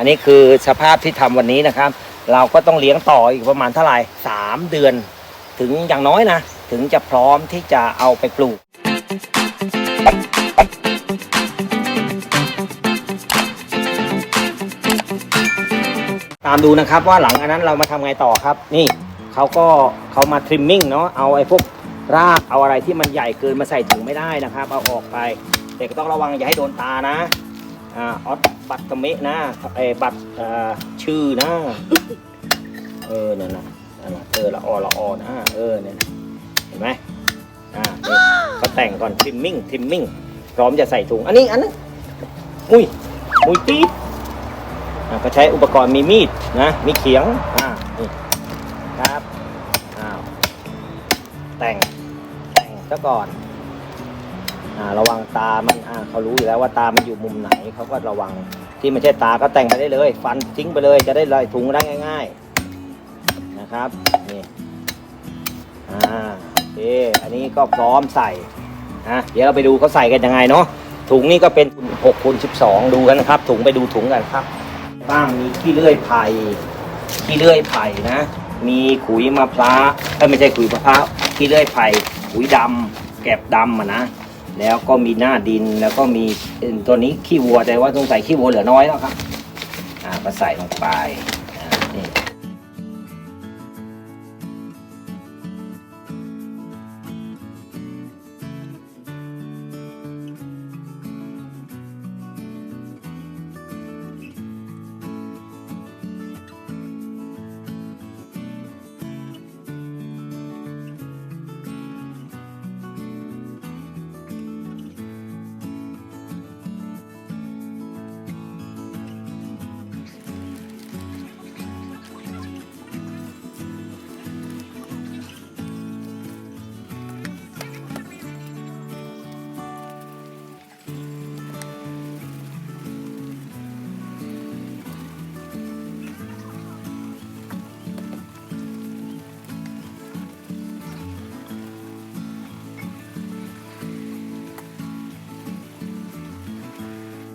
อันนี้คือสภาพที่ทำวันนี้นะครับ เราก็ต้องเลี้ยงต่ออีกประมาณเท่าไหร่สามเดือน ถึงอย่างน้อยนะ ถึงจะพร้อมที่จะเอาไปปลูกตามดูนะครับว่าหลังอันนั้นเรามาทำไงต่อครับ นี่เขาก็เขามาทริมมิ่งเนาะเอาไอ้พวกรากเอาอะไรที่มันใหญ่เกินมาใส่ถุงไม่ได้นะครับ เอาออกไปแต่ก็ต้องระวังอย่าให้โดนตานะ อ่าออสบัตรกะเมะนะไอ้บัตรชื่อนะ เออนั่นนะนั่นนะเออละออละออนะเออเนี่ยนะเห็นไหมอ่าก็แต่งก่อนทิมมิ่งทิมมิ่งพร้อมจะใส่ถุงอันนี้อันนั้นอุ้ยมุยตีดอ่าก็ใช้อุปกรณ์มีมีดนะมีเขียงอ่านี่ครับอ้าวแต่งแต่งซะก่อน อ่าระวังตามันอ่าเขารู้อยู่แล้วว่าตามันอยู่มุมไหนเขาก็ระวังที่ไม่ใช่ตาก็แต่งไปได้เลย ฟันทิ้งไปเลยจะได้ลอยถุงได้ง่าย ๆนะครับนี่อ่าโอเคอันนี้ก็พร้อมใส่นะเดี๋ยวเราไปดูเขาใส่กันยังไงเนาะถุงนี่ก็เป็น6คูณ12 ดูกันนะครับ ถุงไปดูถุงกันครับบ้างมีขี้เลื่อยไผ่ขี้เลื่อยไผ่นะ มีขุยมะพร้าวเอ้ยไม่ใช่ขุยมะพร้าวขี้เลื่อยไผ่ขุยดำแกบดำอะนะ แล้วก็มีหน้าดินแล้วก็มีตัวนี้ขี้วัวแต่ว่าต้องใส่ขี้วัวเหลือน้อยแล้วครับอ่าก็ใส่ลงไปอ่านี่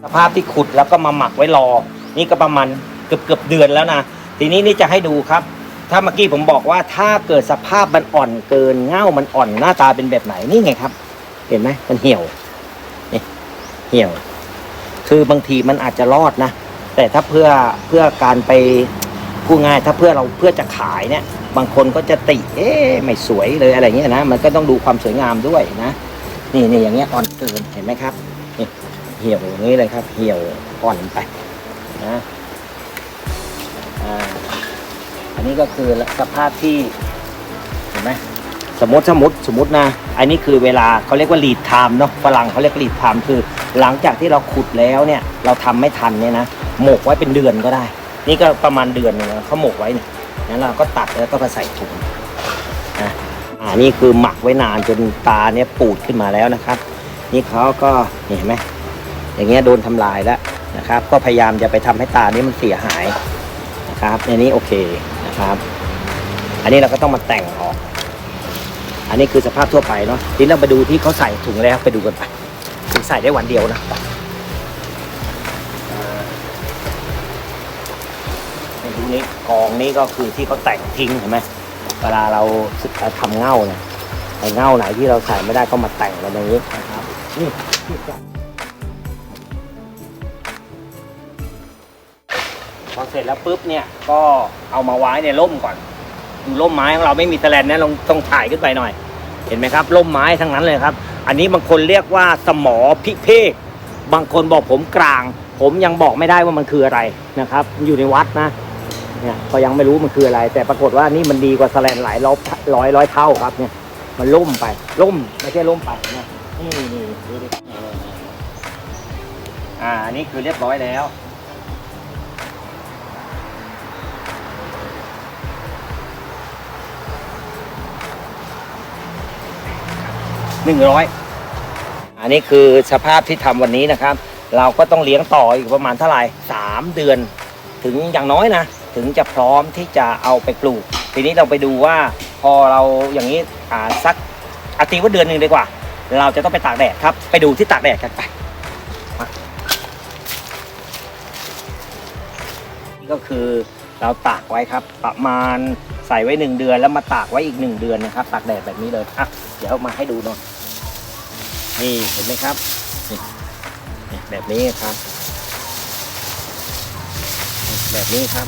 สภาพที่ขุดแล้วก็มาหมักไว้รอ นี่ก็ประมาณเกือบเกือบเดือนแล้วนะ ทีนี้นี่จะให้ดูครับ ถ้าเมื่อกี้ผมบอกว่าถ้าเกิดสภาพมันอ่อนเกินเง่ามันอ่อนหน้าตาเป็นแบบไหนนี่ไงครับ เห็นไหมมันเหี่ยวนี่เหี่ยว คือบางทีมันอาจจะรอดนะ แต่ถ้าเพื่อเพื่อการไปพูดง่ายถ้าเพื่อเราเพื่อจะขายเนี่ย บางคนก็จะติ เอ๊ะไม่สวยเลยอะไรเงี้ยนะ มันก็ต้องดูความสวยงามด้วยนะ นี่นี่อย่างเงี้ยอ่อนเกินเห็นไหมครับ เหี่ยวอย่างนี้เลยครับ เหี่ยวอ่อนไปนะอันนี้ก็คือสภาพที่เห็นไหมสมมติสมมติสมมตินะอันนี้คือเวลาเขาเรียกว่า lead time เนาะฝรั่งเขาเรียก lead time คือ หลังจากที่เราขุดแล้วเนี่ย เราทำไม่ทันเนี่ยนะหมกไว้เป็นเดือนก็ได้ นี่ก็ประมาณเดือนหนึงเขาหมกไว้เนี่ยนั้นเราก็ตัดแล้วก็มาใส่ถุงนะอ่านี่คือหมักไว้นานจนตาเนี่ยปูดขึ้นมาแล้วนะครับ นี่เขาก็เห็นไหม อย่างเงี้ยโดนทำลายแล้วนะครับ ก็พยายามจะไปทำให้ตานี้มันเสียหายนะครับในนี้โอเคนะครับ อันนี้เราก็ต้องมาแต่งออก อันนี้คือสภาพทั่วไปเนาะทีนี้เราไปดูที่เขาใส่ถุงแล้วไปดูกันไปถึงใส่ได้วันเดียวนะอ่าในดูนี้กองนี้ก็คือที่เขาแต่งทิ้งเห็นไหมเวลาเราสึกทำเง่าเนี่ยไอเง่าไหนที่เราใส่ไม่ได้ก็มาแต่งไว้ในนี้นะครับนี่ พอเสร็จแล้วปุ๊บเนี่ยก็เอามาไว้ในร่มก่อนดูร่มไม้ของเราไม่มีแสลนนะลองต้องถ่ายขึ้นไปหน่อย เห็นไหมครับร่มไม้ทั้งนั้นเลยครับ อันนี้บางคนเรียกว่าสมอพิเภกบางคนบอกผมกลาง ผมยังบอกไม่ได้ว่ามันคืออะไรนะครับ อยู่ในวัดนะเนี่ยก็ยังไม่รู้มันคืออะไร แต่ปรากฏว่านี่มันดีกว่าแสลนหลายร้อยร้อยร้อยเท่าครับเนี่ยมันล่มไปล่มไม่ใช่ล่มไปนะนี่นี่ดูดิอ่าอันนี่คือเรียบร้อยแล้ว หนึ่งร้อยอันนี้คือสภาพที่ทำวันนี้นะครับ เราก็ต้องเลี้ยงต่ออีกประมาณเท่าไหร่สามเดือน ถึงอย่างน้อยนะ ถึงจะพร้อมที่จะเอาไปปลูก ทีนี้เราไปดูว่าพอเราอย่างนี้อ่าสักอาตีว่าเดือนหนึ่งดีกว่า เราจะต้องไปตากแดดครับ ไปดูที่ตากแดดกันไปมาก็คือเราตากไว้ครับ ประมาณใส่ไว้หนึ่งเดือนแล้วมาตากไว้อีกหนึ่งเดือนนะครับ ตากแดดแบบนี้เลยอะเดี๋ยวเอามาให้ดูหน่อย นี่เห็นไหมครับนี่แบบนี้ครับ แบบนี้ครับ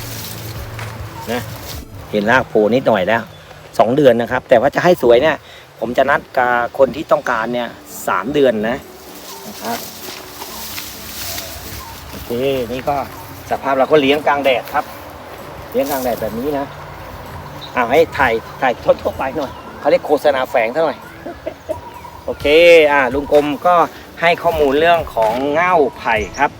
นะเห็นรากโผล่นิดหน่อยแล้วสองเดือนนะครับ แต่ว่าจะให้สวยเนี่ย ผมจะนัดกับคนที่ต้องการเนี่ยสามเดือนนะนะครับโอเคนี่ก็สภาพเราก็เลี้ยงกลางแดดครับ เลี้ยงกลางแดดแบบนี้นะเอาให้ถ่ายถ่ายทั่วๆไปหน่อยเขาเรียกโฆษณาแฝงเท่าไหร่ โอเคอ่าลุงกรมก็ให้ข้อมูลเรื่องของเง่าไผ่ครับ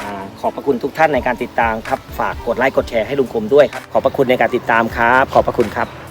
อขอบพระคุณทุกท่านในการติดตามครับ ฝากกดไลค์กดแชร์ให้ลุงกรมด้วยครับ ขอบพระคุณในการติดตามครับ ขอบพระคุณครับ